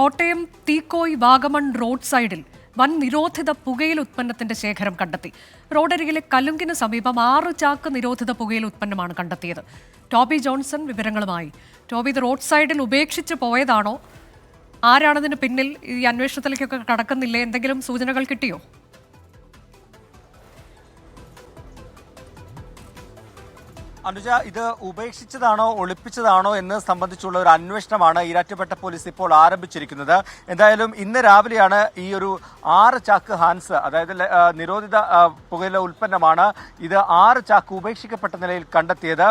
Kottayam Teekoy Vagamon road സൈഡിൽ വൻ നിരോധിത പുകയിൽ ഉത്പന്നത്തിന്റെ ശേഖരം കണ്ടെത്തി. റോഡരികിലെ കലുങ്കിന് സമീപം ആറ് ചാക്ക് നിരോധിത പുകയിൽ ഉത്പന്നമാണ് കണ്ടെത്തിയത്. ടോബി ജോൺസൺ വിവരങ്ങളുമായി. ടോബി ഇത് റോഡ് സൈഡിൽ ഉപേക്ഷിച്ച് പോയതാണോ? ആരാണതിന് പിന്നിൽ? ഈ അന്വേഷണത്തിലേക്കൊക്കെ കടക്കുന്നില്ലേ? എന്തെങ്കിലും സൂചനകൾ കിട്ടിയോ? അനുജ ഇത് ഉപേക്ഷിച്ചതാണോ ഒളിപ്പിച്ചതാണോ എന്ന് സംബന്ധിച്ചുള്ള ഒരു അന്വേഷണമാണ് ഈരാറ്റുപേട്ട പോലീസ് ഇപ്പോൾ ആരംഭിച്ചിരിക്കുന്നത്. എന്തായാലും ഇന്ന് രാവിലെയാണ് ഈ ഒരു ആറ് ചാക്ക് ഹാൻസ് അതായത് നിരോധിത പുകയില ഉൽപ്പന്നമാണ് ഇത് ആറ് ചാക്ക് ഉപേക്ഷിക്കപ്പെട്ട നിലയിൽ കണ്ടെത്തിയത്.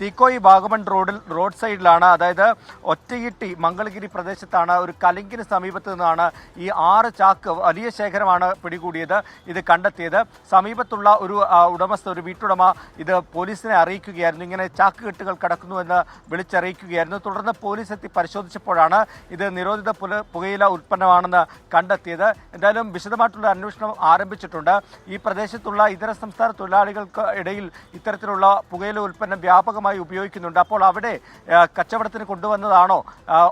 തീക്കോയി വാഗമൺ റോഡിൽ റോഡ് സൈഡിലാണ് അതായത് ഒറ്റയിട്ടി മംഗളഗിരി പ്രദേശത്താണ് ഒരു കലിങ്കിന് സമീപത്ത് നിന്നാണ് ഈ ആറ് ചാക്ക് വലിയ ശേഖരമാണ് പിടികൂടിയത് ഇത് കണ്ടെത്തിയത്. സമീപത്തുള്ള ഒരു ഉടമസ്ഥ ഒരു വീട്ടുടമ ഇത് പോലീസിനെ അറിയിക്കുകയായിരുന്നു ഇങ്ങനെ ചാക്ക് കെട്ടുകൾ കടക്കുന്നു എന്ന് വിളിച്ചറിയിക്കുകയായിരുന്നു. തുടർന്ന് പോലീസ് എത്തി പരിശോധിച്ചപ്പോഴാണ് ഇത് നിരോധിത പുകയില ഉൽപ്പന്നമാണെന്ന് കണ്ടെത്തിയത്. എന്തായാലും വിശദമായിട്ടുള്ള അന്വേഷണം ആരംഭിച്ചിട്ടുണ്ട്. ഈ പ്രദേശത്തുള്ള ഇതര സംസ്ഥാന തൊഴിലാളികൾക്ക് ഇടയിൽ ഇത്തരത്തിലുള്ള പുകയില ഉൽപ്പന്നം വ്യാപകമായി ഉപയോഗിക്കുന്നുണ്ട്. അപ്പോൾ അവിടെ കച്ചവടത്തിന് കൊണ്ടുവന്നതാണോ?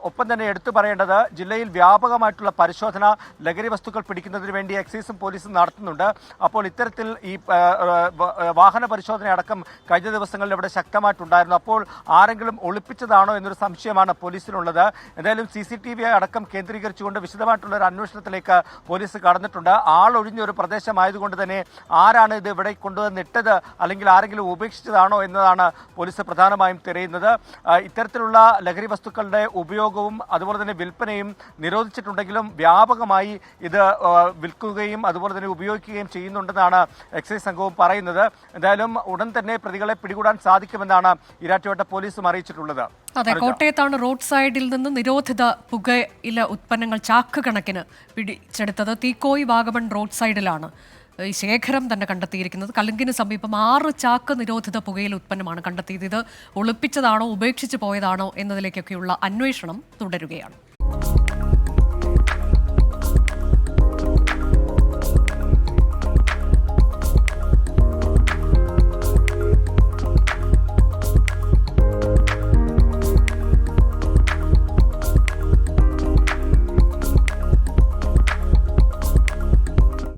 ഒപ്പം തന്നെ എടുത്തു പറയേണ്ടത് ജില്ലയിൽ വ്യാപകമായിട്ടുള്ള പരിശോധന ലഹരി വസ്തുക്കൾ പിടിക്കുന്നതിന് വേണ്ടി എക്സൈസും പോലീസും നടത്തുന്നുണ്ട്. അപ്പോൾ ഇത്തരത്തിൽ ഈ വാഹന പരിശോധന അടക്കം കഴിഞ്ഞ ദിവസങ്ങളിൽ ഇവിടെ ശക്തമായിട്ടുണ്ടായിരുന്നു. അപ്പോൾ ആരെങ്കിലും ഒളിപ്പിച്ചതാണോ എന്നൊരു സംശയമാണ് പോലീസിനുള്ളത് എന്തായാലും സി സി ടി വി അടക്കം കേന്ദ്രീകരിച്ചുകൊണ്ട് വിശദമായിട്ടുള്ള ഒരു അന്വേഷണത്തിലേക്ക് പോലീസ് കടന്നിട്ടുണ്ട്. ആളൊഴിഞ്ഞ ഒരു പ്രദേശമായതുകൊണ്ട് തന്നെ ആരാണ് ഇത് ഇവിടെ കൊണ്ടുവന്നിട്ടത് അല്ലെങ്കിൽ ആരെങ്കിലും ഉപേക്ഷിച്ചതാണോ എന്നതാണ് പോലീസ് പ്രധാനമായും തിരയുന്നത്. ഇത്തരത്തിലുള്ള ലഹരി വസ്തുക്കളുടെ ഉപയോഗവും അതുപോലെ തന്നെ വിൽപ്പനയും നിരോധിച്ചിട്ടുണ്ടെങ്കിലും വ്യാപകമായി ഇത് വിൽക്കുകയും അതുപോലെ തന്നെ ഉപയോഗിക്കുകയും ചെയ്യുന്നുണ്ടെന്നാണ് എക്സൈസ് സംഘവും പറയുന്നത്. എന്തായാലും ഉടൻ തന്നെ പ്രതികളെ പിടികൂടാൻ സാധിക്കുമെന്നാണ് ഇരാറ്റുപേട്ട പോലീസും അറിയിച്ചിട്ടുള്ളത്. അതെ കോട്ടയത്താണ് റോഡ് സൈഡിൽ നിന്ന് നിരോധിത പുകയില ഉത്പന്നങ്ങൾ ചാക്ക് കണക്കിന് പിടിച്ചെടുത്തത് തീക്കോയി വാഗമൺ റോഡ് സൈഡിലാണ്. ഈ ശേഖരം തന്നെ കണ്ടെത്തിയിരിക്കുന്നത്. കലുങ്കിന് സമീപം ആറ് ചാക്ക് നിരോധിത പുകയില ഉത്പന്നമാണ് കണ്ടെത്തിയത്. ഇത് ഒളിപ്പിച്ചതാണോ ഉപേക്ഷിച്ച് പോയതാണോ എന്നതിലേക്കൊക്കെയുള്ള അന്വേഷണം തുടരുകയാണ്.